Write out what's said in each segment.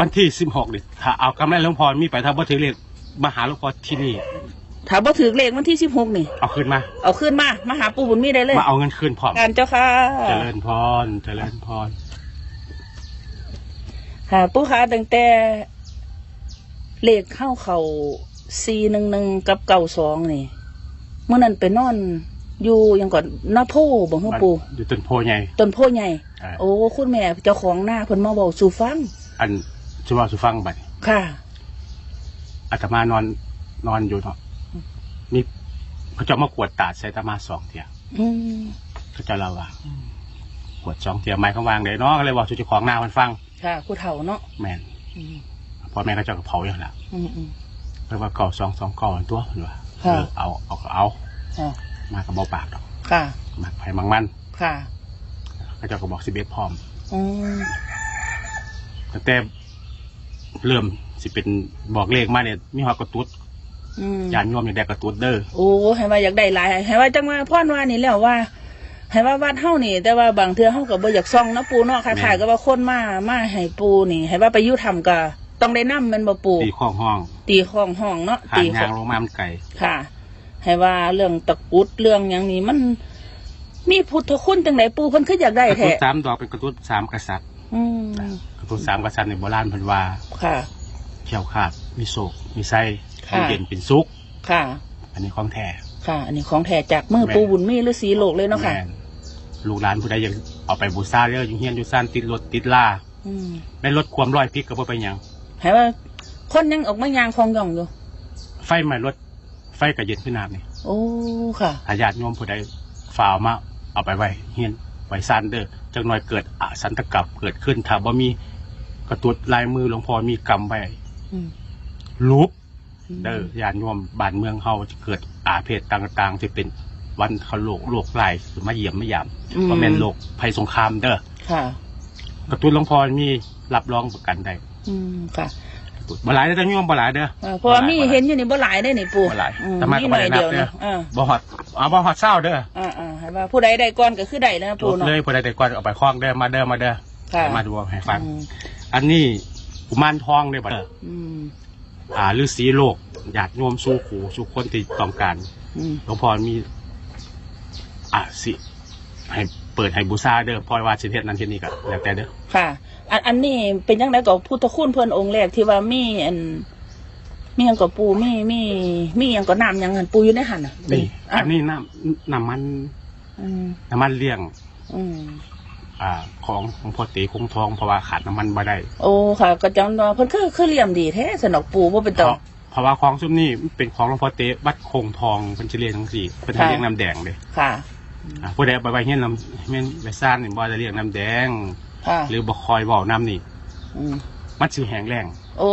วันที่สิบหกนี่ถ้าเอากำไรหลวงพ่อมีไปถ้าบ่ถือเลขมาหาหลวงพ่อที่นี่ ถ้าบ่ถือเลขวันที่สิบหกนี่ เอาคืนมา เอาขึ้นมา มาหาปู่บุญมีได้เลย มาเอาเงินคืนพร้อมการเจ้าค่ะเจริญพรเจริญพรค่ะปู่ค่ะตั้งแต่เลขเข้าเขาสี่หนึ่งหนึ่งกับเก่าสองนี่เมื่อนั้นไปนอนอยู่หยังก่อนหน้าโพบอกให้ปู่อยู่ต้นโพใหญ่ต้นโพใหญ่อ่าโอ้คุณแม่เจ้าของหน้าเพิ่นมาบอกสู่ฟัง อัน สุว่าสุฟังบัดค่ะ อาตมานอนนอนอยู่เนาะมีเขาจะมากวดตาดใส่อาตมาสองเทียอืมเขาจะเล่าว่าอืมกวดสองเทียไม้เขาวางเลยเนาะก็เลยว่าสุเจ้าของหน้ามันฟัง ค่ะผู้เฒ่าเนาะแมนอืมพ่อแม่เขาเจะเผาอย่างละอืมอืม เรียกว่าเก่าสองสองเก่าอันตัวเห็นว่าค่ะ เออเอาเอาก็เอาค่ะมากับเบาปากดอกค่ะมาไผ่มังมันค่ะเขาเจะก็บอกสิเบสพร้อม อืมตั้งแต่ เริ่มสิเป็นบอกเลขมาเนี่ยมีหอกระตุ้ดอืมยานโยมอย่างแดกระตุ้ดเด้อโอ้ให้ว่าอยากได้หลายให้ว่าจังว่าพ่อนว่านี่แล้วว่าให้ว่าวัดเฮานี่ แต่ว่าบางเทื่อเฮาก็บ่อยากซ่องนะปูเนาะคล้ายๆก็ว่าคนมามาให้ปูนี่ ให้ว่าไปอยู่ทำก็ต้องได้นำมันบ่ปูตีข้องห้องตีของห้องเนาะหาตีนขยาองงลงมามันไก่ค่ะ ให้ว่าเรื่องตะกรุดเรื่องหยังนี่มัน มีพุทธคุณจังไดปูเพิ่นคืออยากได้กระตุ้แท้ดสามดอกเป็นกระตุ้ดสามกษัตริย์ อืมกระตุ้ดสามกษัตริย์ในโบราณเพันว่าค่ะ เขียวขาด มีโศก มีไส้ค่ะ มีเย็นเป็นซุก ค่ะ อันนี้ของแท้ ค่ะ อันนี้ของแท้จากมือปูบุญมีหรือสีโลกเลยเนาะค่ะ แม่นลูกหลานผู้ใดยังเอาไปบูชาเด้ออยู่เฮียนอยู่ซ่านติดรถติดลาอืมไม่ลดความร้อยพริกก็บ่ไปหยังให้ว่าคนยังออกมายางคลองย่องอยู่ ไฟใหม่ลดไฟก็เย็นขึ้นน้ำนี่โอ้ ค่ะอาญาติโยมผู้ใดฝ่าวมาเอาไปไว้เฮียนไว้ซ่านเด้อจังหน่อยเกิดอสันตกรรมเกิดขึ้นถ้าบ่มีกระตุ้ดลายมือหลวงพ่อมีกรรมไว้อืมรูปเด้อญาติโยมบ้านเมืองเฮาจะเกิดอาเพศต่างๆที่เป็นวันเขาโลกโลกไล่มาเยี่ยมมาหยามอืมว่าแม่นโลกภัยสงครามเด้อค่ะกระตุ้นหลวงพ่อมีรับรองประกันได้อืมค่ะกระตุ้นบ่หลายเด้อแต่โยมบ่หลายเด้อเออเพราะว่ามีเห็นอยู่นี่บ่หลายได้นี่ปู่บ่หลายอืมแต่มาก็มีหน่อยบ่ได้นับเดียวเด้อนะเออบ่ฮอดเอาบ่ฮอดเศร้าเด้ออ่าอ่า ให้ว่าผู้ใดได้ก่อนก็คือได้แล้วนะจปู่บเนาะ เลยผู้ใดได้ก่อนเอาไปคล้องเด้อมาเด้อมาเด้อค่ะ มาดูให้ฟัง อืมอันนี้กุมารทองเด้อบ่เด้ออืมอ่าฤาษีโลกญาติโยมสู่ขู่สู่คนที่ต้องการอืมหลวงพ่อมีอะสิ ให้เปิดให้บูชาเด้อเพราะว่าสิเฮ็ดนั้นเฮ็ดนี้ก็แล้วแต่เด้อค่ะ อันอันนี้เป็นยังไงก็พุทธคุณเพิ่นองค์แรกที่ว่ามีอันมีหยังก็ปูมีมีมีหยังก็น้ำหยังหันปูอยู่ในหันน่ะนี่อะอันนี้น้ำน้ำมัน อืมน้ำมันเลี้ยง อืมอ่า ของหลวงพ่อตีคงทองเพราะว่าขาดน้ำมันบ่ได้โอ้ค่ะ ก็จังว่าเพิ่นคือคือเหลี่ยมดีแท้สนอกปูบ่เป็นเพตอ ราะเพราะว่าของซุมนี้เป็นของหลวงพ่อเตวัดคงทองเป็นสิเรียงทั้งสี่เป็นสิค่ะเรียงน้ำแดงเลยค่ะ อ่าผู้ใดเอาไปไว้เฮ็ดน้ำแม่นไปซ่านนี่บ่ได้เรียงน้ำแดง ค่ะหรือบ่คอยเว้าน้ำนี่ อืมมันสิแห้งแรงโอ้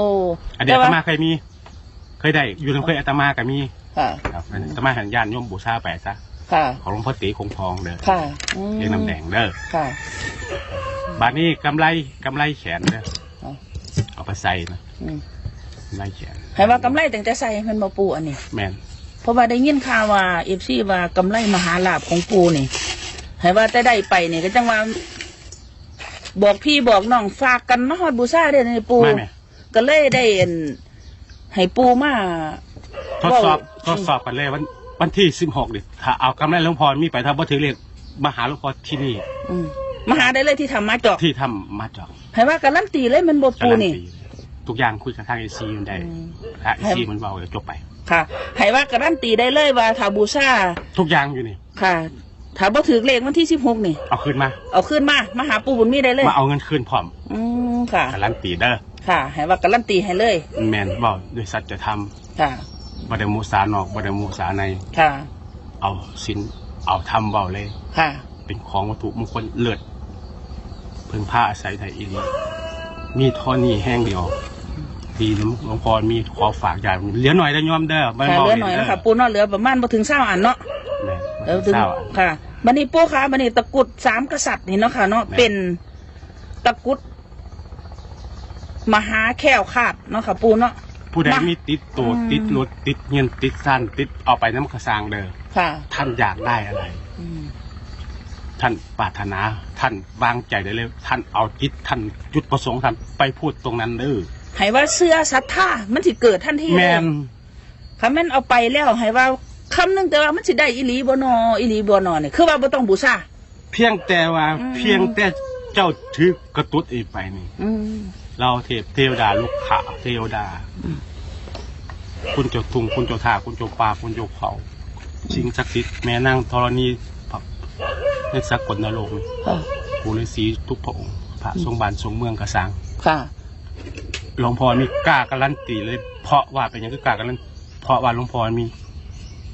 อันเดียวอาตแต่มาว่าเคยมี เคยได้อยู่นำเคยอาตมาก็มีค่ะ ครับอาตมาหันญาณโยมบูชาไปซะ ค่ะ ของหลวงพ่อตีคงทองเด้อค่ะอืมเรียงน้ำแดงเด้อค่ะ บาดนี้กำไรกำไรแขนเด้อเอา เอาไปใส่นะอืมกำไรแขนให้ว่ากำไรตั้งแต่ใส่เพิ่นมาปูอันนี้ แม่นเพราะว่าได้ยินข่าวว่าเอฟซีว่ากำไรมหาลาภของปูนี่ให้ว่าแต่ได้ไปนี่ก็จังว่า บอกพี่บอกน้องฝากกันมาฮอดบูชาเด้อนี่ปูไม่แม่ก็เลยได้เห็นให้ปูมาทดสอบเว้าทดสอบกันเลยวัน วันที่สิบหกนี่ถ้าเอากำไรหลวงพ่อมีไปถ้าบ่ถือเลขมาหาหลวงพ่อที่นี่ อืมมาหาได้เลยที่ทำมาจอกที่ทำมาจอกให้ว่าการันตีเลยมันบ่ปูการันนี่ตีทุกอย่างคุยกับทางเอซีมันได้อืม ถ้าเอซีมันเบาเดี๋ยวจบไป ค่ะให้ว่าการันตีได้เลยว่าถ้าบูชาทุกอย่างอยู่นี่ ค่ะถ้าบ่ถือเลขวันที่สิบหกนี่ เอาคืนมา เอาขึ้นมามาหาปูบุญมีได้เลย มาเอาเงินคืนพร้อมอืมค่ะ การันตีเด้อค่ะให้ว่าการันตีให้เลย แมนบอกด้วยสัจธรรมค่ะ บไดมูสานอกบไดมูสาใน ค่ะ เอาสินเอาทำเบาเลย ค่ะ เป็นของวัตถุมงคลเลิศเพิ่งผ้าอาศัยไทยอีหลีมีเท่อนี้แห้งเดียวดีนะหลวงพ่อมีขอฝากอย่างเหลือหน่อยได้ยอมเด้อไม่ค่ะบเหลือหน่อยนะคะปูเนาะเหลือประมาณบ่ถึงเศร้าอันเนาะแม่นเออถึงเศร้าค่ะบันนี้ปูค่ะบันนี้ตะกรุดสามกษัตริย์นี่เนาะค่ะเนาะแม่เป็นตะกรุดมหาแข้วคาดเนาะค่ะปูเนาะ ผู้ใดมามีมีติดตัวอืม ติดรถติดเงินติดสั้นติดเอาไปน้ำกระซางเด้อค่ะท่านอยากได้อะไร อืมท่านปรารถนาท่านวางใจได้เลย ท่านเอาจิตท่านจุดประสงค์ท่านไปพูดตรงนั้นเด้อให้ว่าเสื้อศรัทธามันสิเกิดทันทีแมเลยนคันแม่นเอาไปแล้วให้ว่าคำหนึงแต่ว่ามันสิได้อีหลีบ่นออีหลีบ่นอนี่คือว่าบ่ต้องบูชา เพียงแต่ว่าอืม เพียงแต่เจ้าถือกระตุ้ดอีกไปนี่ อืม เราเทพเทวดาลูกขาเทวดาอืมคุณเจ้าทุงคุณเจ้าทาคุณเจ้าป่าคุณเจ้าเขาสิ่งศักดิ์สิทธิ์แม่นางธรณีพระในสกลนรกนี่ค่ะปู่ฤาษีทุกพระองค์พระทรงบานทรงเมืองกระสังค่ะหลวงพ่อนี่กล้าการันตีเลย เพราะว่าเป็นหยังคือกล้าการันเพราะว่าหลวงพ่อมี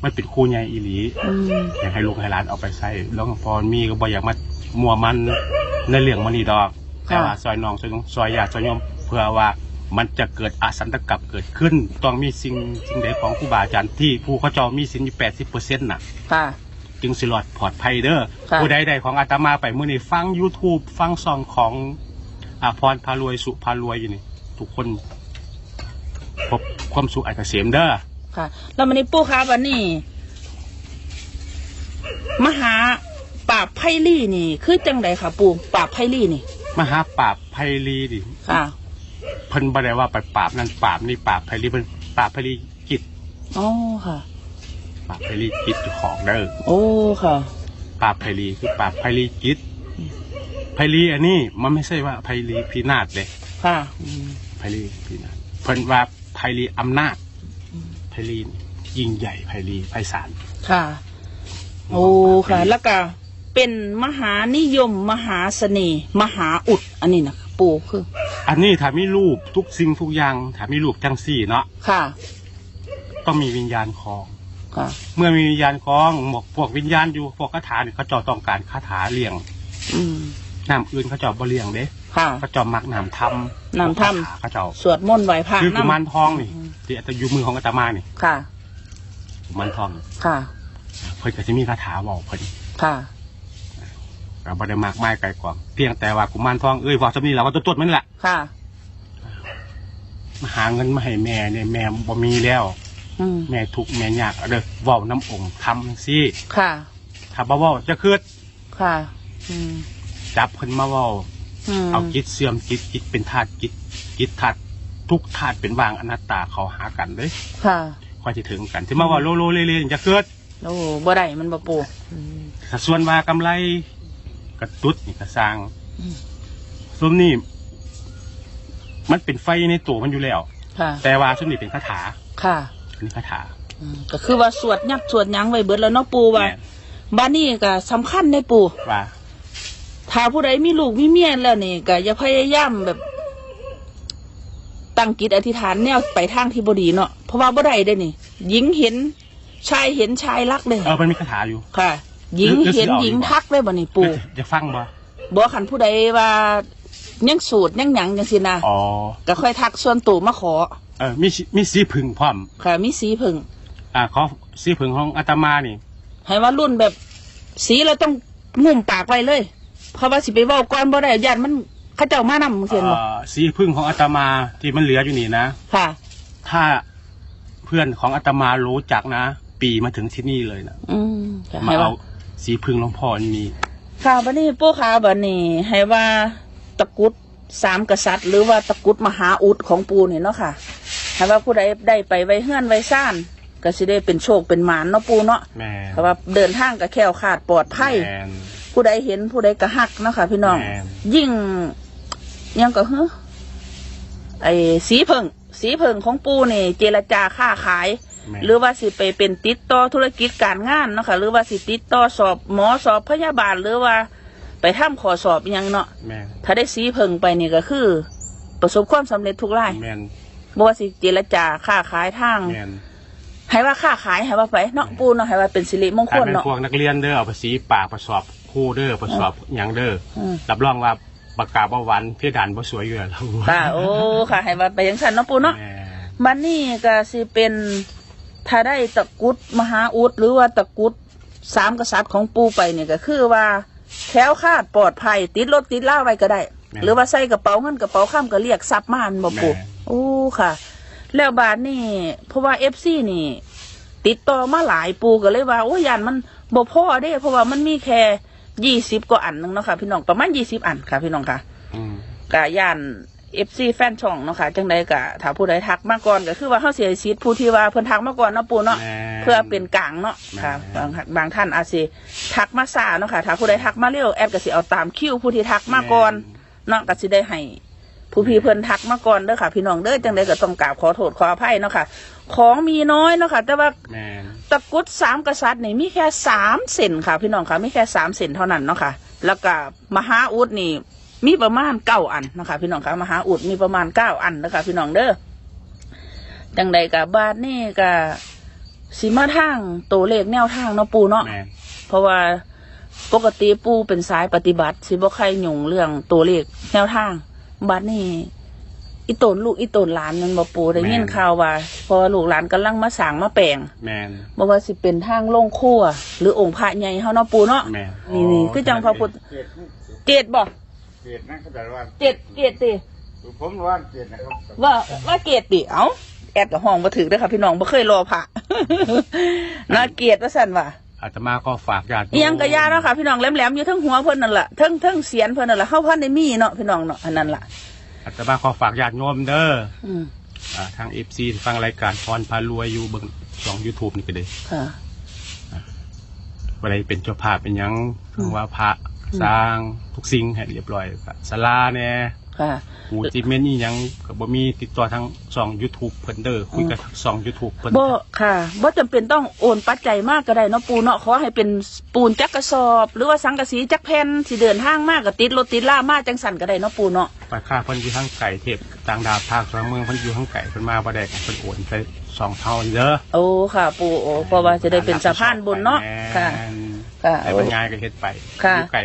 มันเป็นครูใหญ่อีหลีอืมอยากให้ลูกให้หลานเอาไปใช้หลวงพ่อมีก็บ่อยากมามัวมันในเรื่องมันนี่ดอกค่ะ แต่ว่าซอยน้องซอยน้องซอยญาติซอยโยมเพื่อว่ามันจะเกิดอาสันตกรรมเกิดขึ้น ต้องมีสิ่งสิ่งใดของครูบาอาจารย์ที่ผู้เขาเจ้ามีสินอยู่แปดสิบเปอร์เซ็นต์น่ะ ค่ะ จึงสิรอดปลอดภัยเด้อค่ะ ผู้ใดใดของอาตมาไปมื่อนี้ฟัง YouTube ฟังซองของอาพรพารวยสุพารวยอยู่นี่ ทุกคนพบความสุขอันเกษมเด้อค่ะ แล้วมันนี้ปู่คะวันนี้ มหาปราบไพลี่นี่ คือจังไดค่ะ ปู่ปราบไพลี่นี่ มหาปราบไพลีดิค่ะ เพิ่นบ่ได้ว่าไปปราบนั่นปราบนี่ปราบไพลีเพิ่นปราบไพลีจิตอ๋อค่ะ ปราบไพลีจิตเจ้าของเด้อโอ้ค่ะ ปราบไพลีคือปราบไพลีจิตไพลีอันนี้มันไม่ใช่ว่าไพลีพินาศเลยค่ะอืมไพลีพินาศเพิ่นว่าไพลีอำนาจอืมไพลียิ่งใหญ่ไพลีไพศาลค่ะ โอ้ค่ะ แล้วก็ เป็นมหานิยม มหาเสน่ห์มหาอุด อันนี้นะปู่คือ อันนี้ถ้ามีรูปทุกสิ่งทุกอย่างถ้ามีรูปจังสี่เนาะค่ะ ต้องมีวิญญาณคลอง ค่ะ เมื่อมีวิญญาณคลองหมวกพวกวิญญาณอยู่พวกคาถาเนี่ยเขาเจาต้องการคาถาเลี้ยงอืมน้ำอื่นเขาเจาบ่เลี้ยงเด้ค่ะเขาเจามักน้ำทำน้ำทำคาถาเขาเจาสวดมนต์ไหว้พระคือกุมารนำทองนี่ที่อาตอยู่มือของอาตมานี่ค่ะกุมารทองค่ะ เพิ่นก็จะมีคาถาบอกเพิ่นค่ะ ก็บ่ได้มากมายไกลกว่าเพียงแต่ว่ากุมารทองเอ้ยบอกจะมีแล้วว่าตัวตดมันแหละค่ะ มาหาเงินมาให้แม่เนี่ยแม่บ่มีแล้ว อืมแม่ทุกข์แม่ยากเอาเด้อเว้าน้ำองค์ทำสิค่ะ ถ้าบ่เว้าจะคืดค่ะ อืมจับเพิ่นมาเว้าอืมเอาจิตเสื่อมจิตจิตเป็นธาตุจิตจิตธาตุทุกธาตุเป็นวางอนัตตาเขาหากันเด้ยค่ะค่อยสิถึงกันที่มาเว่าโลโลเล่ๆจะเกิดโอ้บ่ได้มันบ่ปู่อืมถ้าส่วนว่ากำไร กระตุ้ดนี่กระสร้างอืมส่วนนี้มันเป็นไฟในตัวมันอยู่แล้ว ค่ะ แต่ว่าส่วนนี้เป็นคาถาค่ะอันนี้คาถาอืมก็คือว่าสวดยักสวดหยังไว้เบิดแล้วเนาะปู่ว่า แม่นบ้านนี้ก็สำคัญในปู่ ว่า ถ้าผู้ใดมีลูกมีเมียแล้วนี่ก็อย่าพยายามแบบ ตั้งจิตอธิษฐานแนวไปทางที่บ่ดีเนาะเพราะว่าบ่ได้เด้นี่หญิงเห็นชายเห็นชายรักเลยเออมันมีคาถาอยู่ ค่ะ หญิงเห็นหญิงทักเลยบ่นี่ปู่จะฟังบ่บ่คันผู้ใดว่ายังสูตรยังหยังจังซี่นะอ๋อก็ค่อยทักส่วนตัวมาขอ เออมีสิมีสีผึ่งพร้อมค่ะมีสีผึ่งอ่าขอสีผึ่งของอาตมานี่ ให้ว่ารุ่นแบบสีเราต้องงุ่มปากไว้เลย เพราะว่าสิไปเว้าก่อนบ่ได้ญาติมันเขาเจ้ามานำเสียนบ่เอ่อสีพึ่งของอาตมาที่มันเหลืออยู่นี่นะ ค่ะ ถ้าเพื่อนของอาตมารู้จักนะ ปีมาถึงที่นี่เลยนะอืมก็มาให้ว่าเอา สีพึ่งหลวงพ่อนี่ค่ะบัดนี้ปู่ขาบัดนี้ ให้ว่าตะกรุดสามกษัตริย์ หรือว่าตะกรุดมหาอุดของปู่นี่เนาะค่ะให้ว่าผู้ใดได้ไปไว้เฮือนไว้ซ่านก็สิได้เป็นโชคเป็นหมานเนาะปู่เนาะแม่เพราะว่าเดินทางก็แคล้วคลาดปลอดภัย แมนผู้ใดเห็นผู้ใดก็ฮักเนาะค่ะพี่น้อง แม่น ยิ่งยังก็เฮ้อไอ้สีเพิงสีเพิงของปูนี่ เจรจาค้าขายแม่น หรือว่าสิไปเป็นติดต่อธุรกิจการงานเนาะค่ะหรือว่าสิติดต่อสอบหมอสอบพยาบาลหรือว่า ไปทำขอสอบอิหยังเนาะแมนถ้าได้สีเพิงไปนี่ก็คือ ประสบความสำเร็จทุกรายแมนบ่ว่าสิเจรจาค้าขายทาง แมนให้ว่าค้าขายให้ว่าไปเนาะปูเนาะให้ว่าเป็นสิริมงคถ้าลเป็นเนาะ พวกนักเรียนเด้อเอาภาษีปากประสอบครู่เด้อประสอบหยังเด้ออืมรับรองว่าปากกาบ่หวันเพดานบ่สวยอยู่แล้วค่ะโอ้ค่ะให้ว่าไปยังสันเนาะปูเนาะ แม่มันนี่ก็สิเป็น ถ้าได้ตะกรุดมหาอุดหรือว่าตะกรุดสามกษัตริย์ของปูไปเนี่ยก็คือว่าแคล้วคลาดปลอดภัย ติดรถติดล่าไว้ก็ได้ หรือว่าใส่กระเป๋าเงินกระเป๋าข้ามก็เรียกทรัพย์มาอันบ่ปูโอ้ค่ะ แล้วบาทนี่เพราะว่าเอฟซีนี่ ติดต่อมาหลายปูก็เลยว่าโอ้ยานมันบ่พอเด้ เพราะว่ามันมีแค่ยี่สิบกว่าอันนึงเนาะค่ะพี่น้องประมาณยี่สิบอันค่ะ พี่น้องค่ะอืมกะย่าน เอฟซีแฟนช่องเนาะค่ะจังใดกะถ้าผู้ใดทักมาก่อนก็คือว่าเฮาเสียชีวิตผู้ที่ว่าเพิ่นทักมาก่อนเนาะปูเนาะแม่เพื่อเป็นกลางเนาะค่ะแม่บางบางท่านอาจสิทักมาซาเนาะค่ะถ้าผู้ใดทักมาเร็วแอดก็สิเอาตามคิวผู้ที่ทักมาก่อนเนาะก็สิได้ให้ ผู้พี่เพิ่นทักมาก่อนเด้อค่ะพี่น้องเด้อจังใดก็ต้องกราบขอโทษขออภัยเนาะค่ะ ของมีน้อยเนาะค่ะ แต่ว่าแม่นตะกรุดสามกษัตริย์นี่มีแค่สามเซนค่ะ พี่น้องค่ะมีแค่สามเซนเท่านั้นเนาะค่ะ แล้วก็มหาอุดนี่ มีประมาณเก้าอันนะคะ พี่น้องค่ะมหาอุดมีประมาณเก้าอันนะคะ พี่น้องเด้อจังใดกับบาทนี่ก็สีมาทางตัวเลขแนวทางเนาะปูเนาะแม่นเพราะว่าปกติปูเป็นสายปฏิบัติสิบ่ใครหยุ่งเรื่องตัวเลขแนวทางบาทนี่อีตนลูกอีตนหลานมันบ่ปูได้ยินข่าวว่า พอลูกหลานกำลังมาสร้างมาแปลงแม่นบ่ว่าสิเป็นทางลงครัวหรือองค์พระใหญ่เฮาเนาะปูเนาะแม่นนี่นี่คือจังพระพุทธเจ็ดเกตบ่ เจ็ดนะเขาแต่ว่าเกตเกตติผมว่าเจ็ดนะครับว่าว่าเกตติเอ้าแอดกับห้องบ่ถือเด้อค่ะพี่น้องบ่เคยรอพระ น่าเกตว่าซั่นว่าอาตมาก็ฝากญาติโมอีหยังกะยาเนาะค่ะพี่น้องแหลมๆอยู่เทั้งหัวเพิ่นนั่นล่ะเทั้งเทั้งเสียนเพิ่นนั่นล่ะเฮาพันได้มีเนาะพี่น้องเนาะอันนั้นล่ะ อาตมาก็ฝากญาติโยมเด้ออืมอ่าทางเอฟซีฟังรายการพรพารวยอยู่เบิ่งช่องยูทูบนี่ก็เลยค่ะอะไรเป็นเจ้าภาพเป็นหยังอืมว่าพระ สร้างทุกสิ่งให้เรียบร้อยก็ศาลาเนี่ยค่ะปูจิเมนนี่ยังก็บ่มีติดต่อทางช่อง YouTube เพิ่นเด้อคุยกับทางช่อง YouTube เพิ่นบ่ค่ะบ่จำเป็นต้องโอนปัจจัยมากก็ได้เนาะปูเนาะขอให้เป็นปูนจักกระสอบ หรือว่าสังกะสีจักแผ่นสิเดินทางมากก็ติดรถติดล่ามาจังสั่นก็ได้เนาะปูเนาะไปค่าเพิ่นอยู่ทางไก่เทพต่างดาวภาคสองเมืองเพิ่นอยู่ทางไก่เพิ่นมาบ่ได้ก็เพิ่นโอนไปสองเท่าเด้อโอ้ค่ะ ปูโอ้เพราะว่าจะได้เป็นสะพานบุญเนาะค่ะ ค่ะไอ้โอ้บรรยายก็เฮ็ดไปค่ะ อยู่ไก่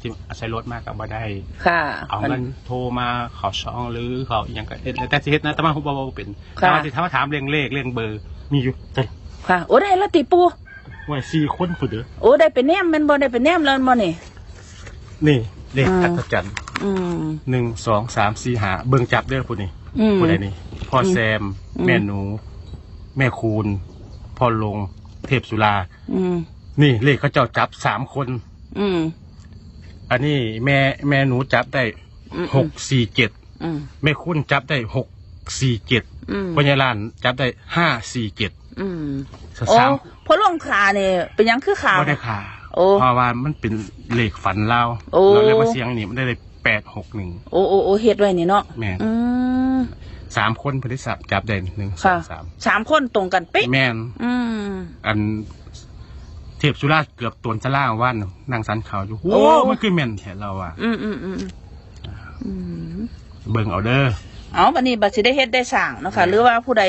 ที่อาศัยรถมากก็บ่ได้ ค่ะ เอาเงินโทรมาเขาช่องหรือเขาอหย่างก็เฮ็ดแล้วแต่สิเฮ็ดนะแต่ว่าผมบ่บ่เป็นค่ะ แต่ว่าสิถามว่าถามเรื่องเลขเรื่องเบอร์ มีอยู่แต่ค่ะโอ้ได้ละติปูไว้สี่คนพุ่นเด้อโอ้ได้เป็นแนมแม่นบ่ได้เป็นแนมแล้วบ่นี่ นี่เลขอืมอัศจรรย์อืมหนึ่งสองสามสี่หาเบิ่งจับเด้อพุ่นนี่อืม ผู้ใดนี่พ่อแซมอืมแม่หนู แม่คูณพ่อลง เทพสุรา อืม นี่เลขเขาเจ้าจับสามคน อืม อันนี้แม่แม่หนูจับได้อืม หกสี่เจ็ดอืม แม่คุณจับได้หกสี่เจ็ดอืม พญาลานจับได้ห้าสี่เจ็ดอืมสโอ้ามเพราะลงขาเนี่ยเป็นหยังคือขาก็ได้ขาโอ้เพราะว่ามันเป็นเลขฝันเราโอ้ เราเลยมาเสียงนี่มันได้เลยแปดหกหนึ่ง โอ้โอ้โอ้เฮ็ดไว้นี่เนาะแม่น อืม สามคนพฤษัทจับได้หนึ่งสอค่ะงสามสามคนตรงกันเป๊ะแม่น อืม อัน เทพสุราชเกือบตวนสล่าว่านนางสันเขาอยู่โอ้โอ้มันคือแม่นแถเราอะอืมอืมอืมอืมเบิ่งเอาเด้อเอาบัดนี้บัดสิได้เฮ็ดได้สร้างเนาะค่ะ หรือว่าผู้ใด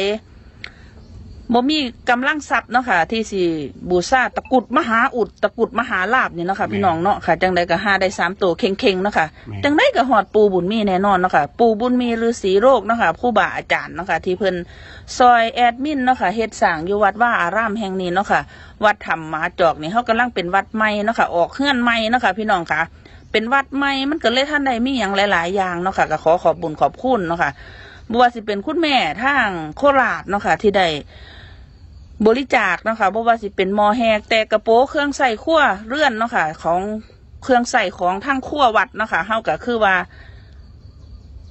บ่มีกำลังทรัพย์เนาะค่ะ ที่สิบูชาตะกรุดมหาอุดตะกรุดมหาลาบนี่เนาะค่ะพี่น้องเนาะค่ะจังใดก็หาได้สามตัวเข่งๆเนาะค่ะแม่จังได้ก็หอดปูบุญมีแน่นอนเนาะค่ะปูบุญมีฤาษีโรคเนาะค่ะผู้บาอาจารย์เนาะค่ะที่เพิ่นซอยแอดมินเนาะค่ะเฮ็ดสร้างอยู่วัดว่าอารามแห่งนี้เนาะค่ะ วัดธรรมหมาจอกนี่เขากำลังเป็นวัดใหม่เนาะค่ะออกเฮือนใหม่เนาะค่ะพี่น้องค่ะ เป็นวัดใหม่มันก็เลยท่านใดมีอย่างหลาย ๆ อย่างเนาะค่ะก็ขอขอบบุญขอบคุณเนาะค่ะบ่ว่าสิเป็นคุณแม่ทางโคราชเนาะค่ะที่ได้ บริจาคเนาะค่ะบ่ว่าสิเป็นหมอแหกแต่กระโปรงเครื่องใส่ครัวเรือนเนาะค่ะของเครื่องใส่ของทางครัววัดเนาะค่ะเฮาก็คือว่า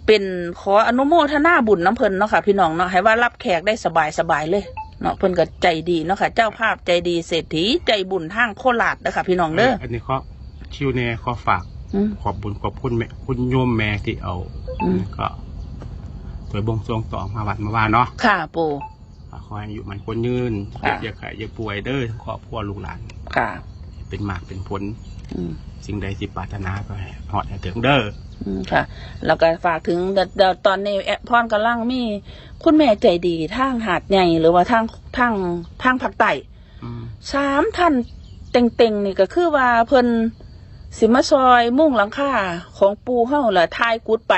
เป็นขออนุโมทนาบุญน้ำเพิ่นเนาะค่ะพี่น้องเนาะให้ว่ารับแขกได้สบายสบายๆเลยเนาะเพิ่นก็ใจดีเนาะค่ะ เจ้าภาพใจดีเศรษฐีใจบุญทางโคราชเด้อค่ะพี่น้องเด้ออันนี้เขาคิวเน่ขอฝากอืมขอบบุญขอบคุณแม่คุณโยมแม่ที่เอาอืมก็ถวยบงสรวงต่อมาวัดมาว่าเนาะค่ะ ปู่ ขอให้อยู่มันคนยืนค่ะ อย่าขายอย่าป่วยเด้อทั้งครอบครัวลูกหลาน ค่ะ เป็นมากเป็นผล อืม สิ่งใดที่ปรารถนาก็ให้หอดให้ถึงเด้อ อืมค่ะ แล้วก็ฝากถึงเดี๋ยวเดี๋ยวตอนนี้แอพรกำลังมี คุณแม่ใจดีทางหาดใหญ่หรือว่าทางทางทางภาคใต้อืมสามท่านเต็งๆนี่ก็คือว่าเพิ่นสิมาซอยมุ่งหลังคาของปูเฮาล่ะทายกุดไป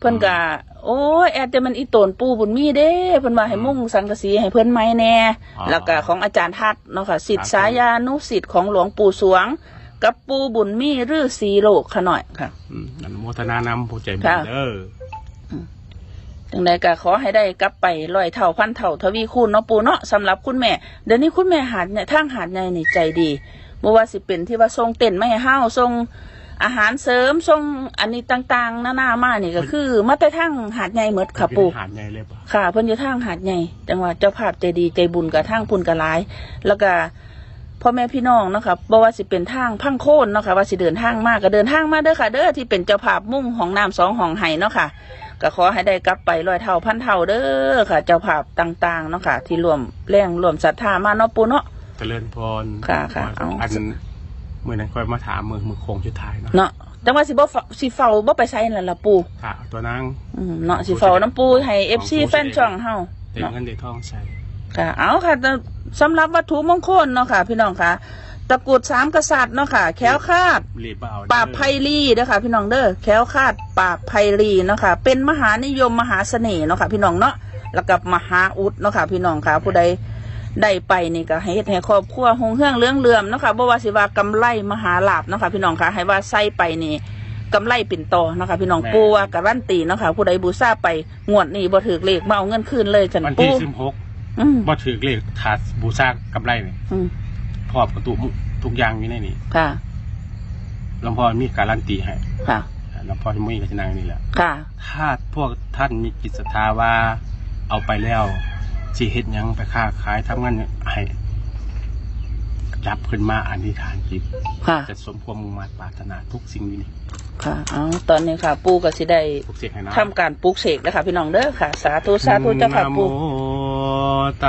เพิ่นก็โอ้ยแอดแต่มันอีโตนปูบุญมีเด้เพิ่นว่าให้มุ่งสังกะสีให้เพิ่นไหมแน่แล้วก็ของอาจารย์ทัดเนาะค่ะสิทธิสายานุสิทธิ์ของหลวงปู่สวง กับปูบุญมีฤาษีโลกขะหน่อยค่ะ อืมอนุโมทนานำผู้ใจบุญค่ะ เด้อจังใดก็ขอให้ได้กลับไปร้อยเท่าพันเท่าทวีคูณเนาะปูเนาะสำหรับคุณแม่ เดี๋ยวนี้คุณแม่หาดเนี่ยทางหาดใหญ่นี่ใจดีบ่ว่าสิเป็นที่ว่าส่งเต็นท์ไม่ให้เฮาส่ง อาหารเสริมส่งอันนี้ต่างๆนานามานี่ก็คือมาแต่ทางหาดใหญ่หมดค่ะปู่เป็นหาดใหญ่เลยปะค่ะเพิ่นอยู่ทางหาดใหญ่จังหวัดเจ้าภาพใจดีใจบุญกับทางพุ่นกะหลาย แล้วก็พ่อแม่พี่น้องเนาะค่ะบ่ว่าสิเป็นทางพังโคนเนาะค่ะว่าสิเดินทางมาก็เดินทางมาเด้อค่ะ เด้อที่เป็นเจ้าภาพมุ่งของน้ำสองห้องไห้เนาะค่ะ ก็ขอให้ได้กลับไปร้อยเท่าพันเท่าเด้อค่ะ เจ้าภาพต่างๆเนาะค่ะ ที่รวมแรงรวมศรัทธามาเนาะปู่เนาะเจริญพรค่ะค่ะเอา อันเมื่อนั้นค่อยมาถามมือมือโค้งชุดท้ายเนาะเนาะจังว่าสิบ่เฝ้าสิเฝ้าบ่ไปไสนั่นล่ะปู่ค่ะตัวนางอืมเนาะสิเฝ้าน้ำปู่ให้ FC แฟนช่องเฮาเต็มเนาะเงินเด็ทองใส่ค่ะ เอาค่ะแต่สำหรับวัตถุมงคลเนาะค่ะ พี่น้องค่ะตะกรุดสามกษัตริย์เนาะค่ะ แคล้วคลาดรีบเอาเด้อปราบไพลีเด้อค่ะพี่น้องเด้อแคล้วคลาดปราบไพลีเนาะค่ะ เป็นมหานิยมมหาเสน่ห์เนาะค่ะ พี่น้องเนาะแล้วกับมหาอุดเนาะค่ะ พี่น้องค่ะ ผู้ใด ได้ไปนี่ก็ให้เฮ็ดให้ครอบครัวหงเฮืองเรื่องเลื่อมเนาะค่ะบ่ว่าสิว่ากำไรมหาลาภเนาะค่ะพี่น้องค่ะให้ว่าใส่ไปนี่กำไรเป็นต่อเนาะค่ะพี่น้องปูว่าการันตีเนาะค่ะผู้ใดบูชาไปงวดนี้บ่ถือเลขมาเอาเงินคืนเลยจันวันปูที่สิบหกอืมบ่ถือเลขถาดบูชากำไรเนี่ยอืมพอบประตูทุกอย่างอยู่ในนี้ค่ะ หลวงพ่อมีการันตีให้ค่ะ หลวงพ่อที่มุ้ยกับชนางนี่แหละ ค่ะ ถ้าพวกท่านมีจิตศรัทธาว่าเอาไปแล้ว สิเฮ็ดหยังไปค้าขายทำงานให้จับขึ้นมาอธิษฐานจิตค่ะ จะสมความมุ่งมั่นปรารถนาทุกสิ่งอยู่นี่ค่ะ เอาตอนนี้ค่ะ ปูก็สิได้ทุกสิ่งให้นะทำการปลูกเสกแล้วค่ะพี่น้องเด้อค่ะ สาธุสาธุเจ้าค่ะนะโมปูตั